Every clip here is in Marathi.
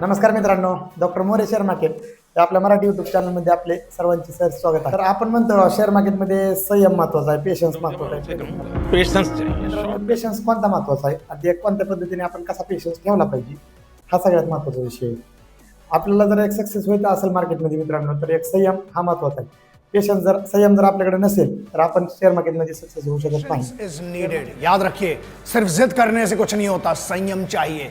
नमस्कार मित्रांनो डॉक्टर मोरे शेअर मार्केट या आपल्या मराठी युट्यूब चॅनलमध्ये आपले सर्वांचे सर स्वागत आहे. तर आपण म्हणतो शेअर मार्केटमध्ये संयम महत्त्वाचा आहे पेशन्स महत्त्वाचा आहे. पेशन्स पेशन्स कोणता महत्त्वाचा आहे? आणि ते कोणत्या पद्धतीने आपण कसा पेशन्स ठेवला पाहिजे? हा सगळ्यात महत्त्वाचा विषय आहे. आपल्याला जर एक सक्सेस व्हायचं असेल मार्केटमध्ये मित्रांनो तर एक संयम हा महत्त्वाचा आहे. पेशन्स जर संयम जर आपल्याकडे नसेल तर आपण शेअर मार्केटमध्ये सक्सेस होऊ शकत नाही. याद रखिए सिर्फ जिद करने से कुछ नहीं होता संयम चाहिए।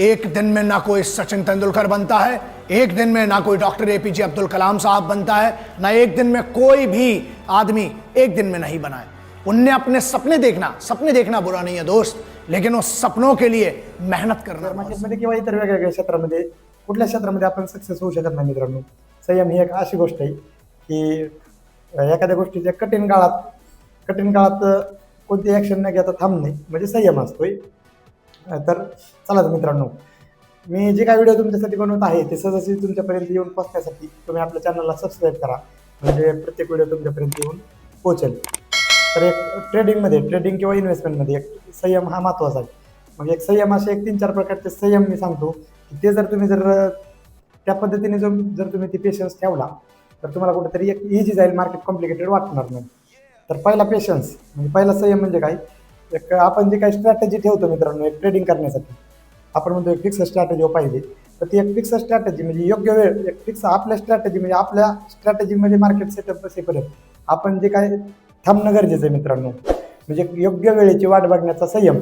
एक दिन में ना कोई सचिन तेंदुलकर बनता है एक दिन में ना कोई डॉक्टर एपीजे अब्दुल कलाम साहब बनता है ना एक दिन में कोई भी आदमी एक दिन में नहीं बना है उनने अपने सपने देखना सपने देखना बुरा नहीं है दोस्त लेकिन उस सपनों के लिए मेहनत करना किंवा इतर वेगवेगळ्या क्षेत्रामध्ये कुठल्या क्षेत्रामध्ये आपण सक्सेस होऊ शकत नाही मित्रांनो? संयम ही एक अशी गोष्ट आहे की एखाद्या गोष्टीच्या कठीण काळात कठीण काळात कोणती ॲक्शन न घेता थांबणे म्हणजे संयम असतोय. तर चला मित्रांनो मी जे काही व्हिडिओ तुमच्यासाठी बनवत आहे ते सहजशी तुमच्यापर्यंत येऊन पोहोचण्यासाठी तुम्ही आपल्या चॅनलला सबस्क्राईब करा. म्हणजे प्रत्येक व्हिडिओ तुमच्यापर्यंत येऊन पोहोचेल. तर एक ट्रेडिंगमध्ये ट्रेडिंग किंवा इन्व्हेस्टमेंटमध्ये एक संयम हा महत्त्वाचा आहे. मग एक संयम असे एक तीन चार प्रकारचे संयम मी सांगतो की ते जर तुम्ही जर त्या पद्धतीने जर जर तुम्ही ती पेशन्स ठेवला तर तुम्हाला कुठेतरी एक इझी जाईल मार्केट कॉम्प्लिकेटेड वाटणार नाही. तर पहिला पेशन्स म्हणजे पहिला संयम म्हणजे काय? एक आपण जे काही स्ट्रॅटेजी ठेवतो मित्रांनो एक ट्रेडिंग करण्यासाठी आपण म्हणतो एक फिक्स स्ट्रॅटेजी हो पाहिजे. तर ती एक फिक्स स्ट्रॅटेजी म्हणजे योग्य वेळ एक फिक्स आपल्या स्ट्रॅटेजी म्हणजे आपल्या स्ट्रॅटेजीमध्ये मार्केट सेटअप असेपर्यंत आपण जे काय थांबणं गरजेचं आहे मित्रांनो म्हणजे योग्य वेळेची वाट बघण्याचा संयम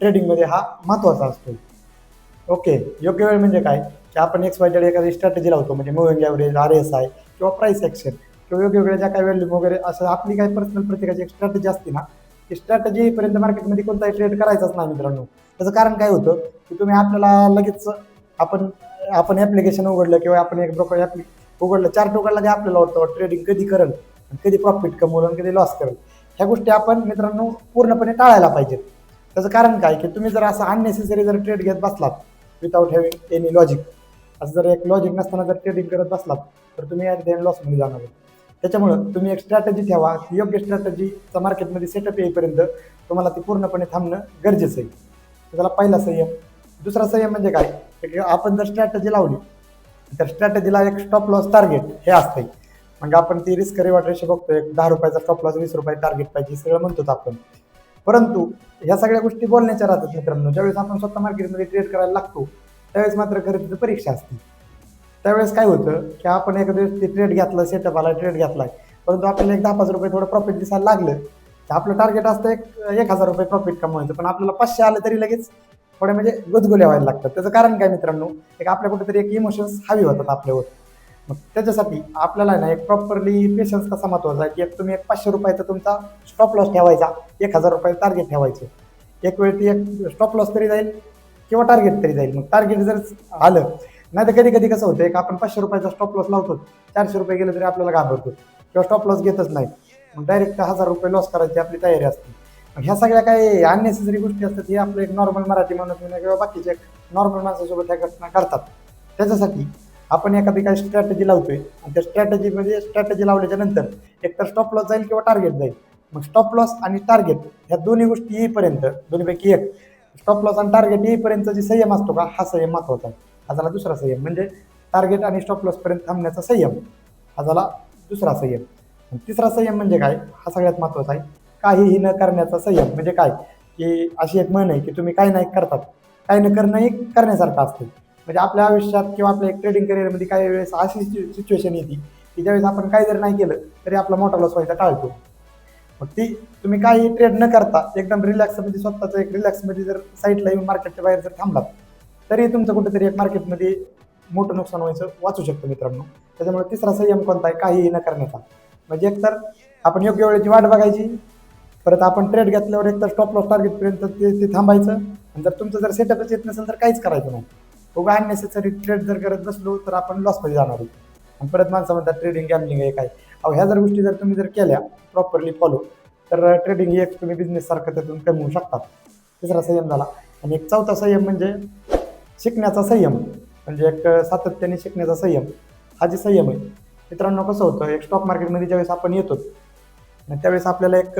ट्रेडिंगमध्ये हा महत्त्वाचा असतो. ओके योग्य वेळ म्हणजे काय? की आपण एक्स वाय एखादी स्ट्रॅटेजी लावतो म्हणजे moving average R S I किंवा प्राईस ॲक्शन किंवा वेगवेगळ्या ज्या काही व्हॅल्यू वगैरे असं आपली काही पर्सनल प्रत्येकाची एक स्ट्रॅटेजी असते ना की स्ट्रॅटेजी मार्केटमध्ये कोणताही ट्रेड करायचाच नाही मित्रांनो. त्याचं कारण काय होतं की तुम्ही आपल्याला लगेच आपण आपण ॲप्लिकेशन उघडलं किंवा आपण एक ब्रोकर ॲप्लिक उघडलं चार्ट उघडला की आपल्याला वाटतं ट्रेडिंग कधी करल? आणि कधी प्रॉफिट कमवलं आणि कधी लॉस करेल? ह्या गोष्टी आपण मित्रांनो पूर्णपणे टाळायला पाहिजेत. त्याचं कारण काय की तुम्ही जर असं अननेसेसरी जर ट्रेड घेत बसलात विदाऊट हॅविंग एनी लॉजिक असं जर एक लॉजिक नसताना जर ट्रेडिंग करत बसलात तर तुम्ही ॲट द लॉसमध्ये जाणार. त्याच्यामुळं तुम्ही एक स्ट्रॅटेजी ठेवा. योग्य स्ट्रॅटेजीचा मार्केटमध्ये सेटअप येईपर्यंत तुम्हाला ती पूर्णपणे थांबणं गरजेचं आहे. त्याला पहिला संयम. दुसरा संयम म्हणजे काय? की आपण जर स्ट्रॅटेजी लावली तर स्ट्रॅटेजीला एक स्टॉप लॉस टार्गेट हे असतंय. मग आपण ती रिस्क रिवॉर्ड रेशो बघतो एक दहा रुपयाचा स्टॉप लॉस वीस रुपये टार्गेट पाहिजे सगळं म्हणतोच आपण. परंतु ह्या सगळ्या गोष्टी बोलण्याच्या राहतात मित्रांनो. ज्यावेळेस आपण स्वतः मार्केटमध्ये ट्रेड करायला लागतो त्यावेळेस मात्र खरेदीची परीक्षा असते. त्यावेळेस काय होतं की आपण एखाद्या दिवस ते ट्रेड घेतलं सेटअप आला ट्रेड घेतलाय परंतु आपल्याला एक दहा पाच रुपये थोडं प्रॉफिट दिसायला लागलं. तर आपलं टार्गेट असतं एक एक हजार रुपये प्रॉफिट कमवायचं. पण आपल्याला पाचशे आलं तरी लगेच थोडे म्हणजे गुदगुल्या व्हायला लागतात. त्याचं कारण काय मित्रांनो? एक आपल्या कुठेतरी एक इमोशन्स हवी होतात आपल्यावर. मग त्याच्यासाठी आपल्याला ना एक प्रॉपरली पेशन्स कसा महत्त्वाचा आहे? की एक तुम्ही एक पाचशे रुपयाचा तुमचा स्टॉप लॉस ठेवायचा. एक हजार रुपये टार्गेट ठेवायचं. एक वेळ ती एक स्टॉप लॉस तरी जाईल किंवा टार्गेट तरी जाईल. मग टार्गेट जर आलं नाही तर कधी कधी कसं होतं एक आपण पाचशे रुपयाचा स्टॉप लॉस लावतो चारशे रुपये गेले तरी आपल्याला घाबरतो. किंवा स्टॉप लॉस घेतच नाही. मग डायरेक्ट हजार रुपये लॉस करायची आपली तयारी असते. मग ह्या सगळ्या काही अननेसेसरी गोष्टी असतात हे आपलं एक नॉर्मल मराठी माणूस म्हणा किंवा बाकीचे नॉर्मल माणसासोबत ह्या घटना करतात. त्याच्यासाठी आपण एखादी काही स्ट्रॅटेजी लावतोय आणि त्या स्ट्रॅटजीमध्ये म्हणजे स्ट्रॅटेजी लावल्याच्या नंतर एकतर स्टॉप लॉस जाईल किंवा टार्गेट जाईल. मग स्टॉप लॉस आणि टार्गेट ह्या दोन्ही गोष्टी येईपर्यंत दोन्हीपैकी एक स्टॉप लॉस आणि टार्गेट येईपर्यंत जी संयम असतो का हा संयम महत्त्वाचा आहे. हा झाला दुसरा संयम. म्हणजे टार्गेट आणि स्टॉप लॉसपर्यंत थांबण्याचा संयम. हा झाला दुसरा संयम. तिसरा संयम म्हणजे काय? हा सगळ्यात महत्त्वाचा आहे. काहीही न करण्याचा संयम म्हणजे काय? की अशी एक म्हण आहे की तुम्ही काय नाही करतात. काही न करणं हे करण्यासारखं असते. म्हणजे आपल्या आयुष्यात किंवा आपल्या एक ट्रेडिंग करिअरमध्ये काही वेळेस अशी सिच्युएशन येते की ज्यावेळेस आपण काय जर नाही केलं तरी आपला मोठा लॉस व्हायचा टाळतो. मग ती तुम्ही काही ट्रेड न करता एकदम रिलॅक्समध्ये स्वतःचं एक रिलॅक्समध्ये जर साईडला येऊन मार्केटच्या बाहेर जर थांबलात तरी तुमचं कुठेतरी एक मार्केटमध्ये मोठं नुकसान व्हायचं वाचू शकतो मित्रांनो. त्याच्यामुळे तिसरा संयम कोणता आहे? काहीही न करण्याचा. म्हणजे एकतर आपण योग्य वेळेची वाट बघायची परत आपण ट्रेड घेतल्यावर एकतर स्टॉप लॉस टार्गेटपर्यंत ते ते थांबायचं आणि जर तुमचं जर सेटअपच येत नसेल तर काहीच करायचं नाही. उगा अननेसेसरी ट्रेड जर करत बसलो तर आपण लॉसमध्ये जाणार आहे. आणि परत माणसं म्हणतात ट्रेडिंग गॅमलिंग आहे. काय अहो ह्या जर गोष्टी जर तुम्ही जर केल्या प्रॉपरली फॉलो तर ट्रेडिंग ही एक तुम्ही बिझनेस सारखं त्यातून होऊ शकतात. तिसरा संयम झाला. आणि एक चौथा संयम म्हणजे शिकण्याचा संयम म्हणजे एक सातत्याने शिकण्याचा संयम हा जे संयम आहे मित्रांनो कसं होतं एक स्टॉक मार्केटमध्ये ज्यावेळेस आपण येतो त्यावेळेस आपल्याला एक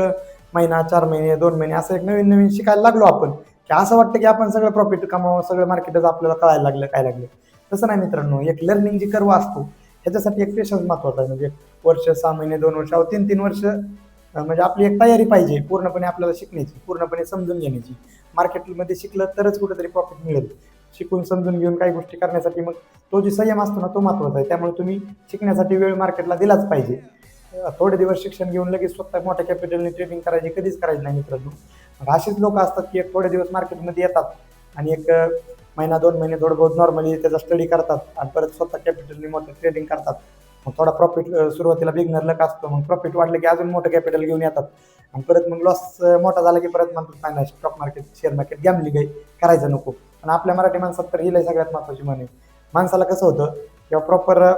महिना चार महिने दोन महिने असं एक नवीन नवीन शिकायला लागलो आपण की असं वाटतं की आपण सगळं प्रॉफिट कमावं सगळं मार्केटच आपल्याला कळायला लागलं काय लागलं. तसं नाही मित्रांनो एक लर्निंग जी कर्व असतो ह्याच्यासाठी एक पेशन्स महत्त्वाचा आहे. म्हणजे वर्ष सहा महिने दोन वर्ष अहो तीन तीन वर्ष म्हणजे आपली एक तयारी पाहिजे पूर्णपणे आपल्याला शिकण्याची पूर्णपणे समजून घेण्याची. मार्केटमध्ये शिकलं तरच कुठेतरी प्रॉफिट मिळेल. शिकून समजून घेऊन काही गोष्टी करण्यासाठी मग तो जो संयम असतो ना तो महत्त्वाचा आहे. त्यामुळे तुम्ही शिकण्यासाठी वेळ मार्केटला दिलाच पाहिजे. थोडे दिवस शिक्षण घेऊन लगेच स्वतः मोठ्या कॅपिटलने ट्रेडिंग करायची कधीच करायची नाही मित्रांनो. मग असेच लोक असतात की एक थोडे दिवस मार्केटमध्ये येतात आणि एक महिना दोन महिने थोडं बहुत नॉर्मली त्याचा स्टडी करतात आणि परत स्वतः कॅपिटलने मोठं ट्रेडिंग करतात. मग थोडा प्रॉफिट सुरुवातीला बिगनर लक असतो मग प्रॉफिट वाढलं की अजून मोठं कॅपिटल घेऊन येतात. आणि परत मग लॉस मोठा झाला की परत म्हणतात नाही स्टॉक मार्केट शेअर मार्केट गॅमली काही करायचं नको. आणि आपल्या मराठी माणसात तर ही लय सगळ्यात महत्त्वाची म्हणे माणसाला कसं होतं किंवा प्रॉपर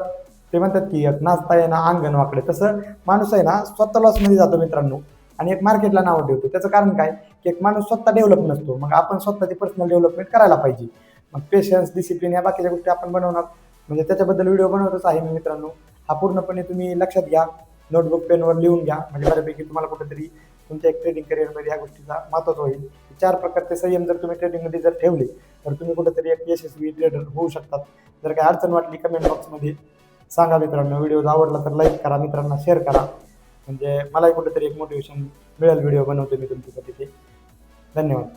ते म्हणतात की एक नाचता येणं अंगण वाकडे. तसं माणूस आहे ना स्वतः लॉसमध्ये जातो मित्रांनो. आणि एक मार्केटला नाव ठेवतो. त्याचं कारण काय? की एक माणूस स्वतः डेव्हलप नसतो. मग आपण स्वतःची पर्सनल डेव्हलपमेंट करायला पाहिजे. मग पेशन्स डिसिप्लिन या बाकीच्या गोष्टी आपण बनवणार. म्हणजे त्याच्याबद्दल व्हिडिओ बनवतच आहे मी मित्रांनो. हा पूर्णपणे तुम्ही लक्षात घ्या. नोटबुक पेनवर लिहून घ्या. म्हणजे बऱ्यापैकी तुम्हाला कुठेतरी तुमच्या एक ट्रेडिंग करिअरमध्ये या गोष्टीचा महत्त्वाचं होईल. चार प्रकारचे संयम जर तुम्ही ट्रेडिंगमध्ये जर ठेवले तर तुम्ही कुठेतरी एक यशस्वी ट्रेडर होऊ शकतात. जर काही अडचण वाटली कमेंट बॉक्समध्ये सांगा मित्रांनो. व्हिडिओ आवडला तर लाईक करा मित्रांना शेअर करा. म्हणजे मलाही कुठेतरी एक मोटिवेशन मिळेल व्हिडिओ बनवतो मी तुमच्यासाठी. ते धन्यवाद.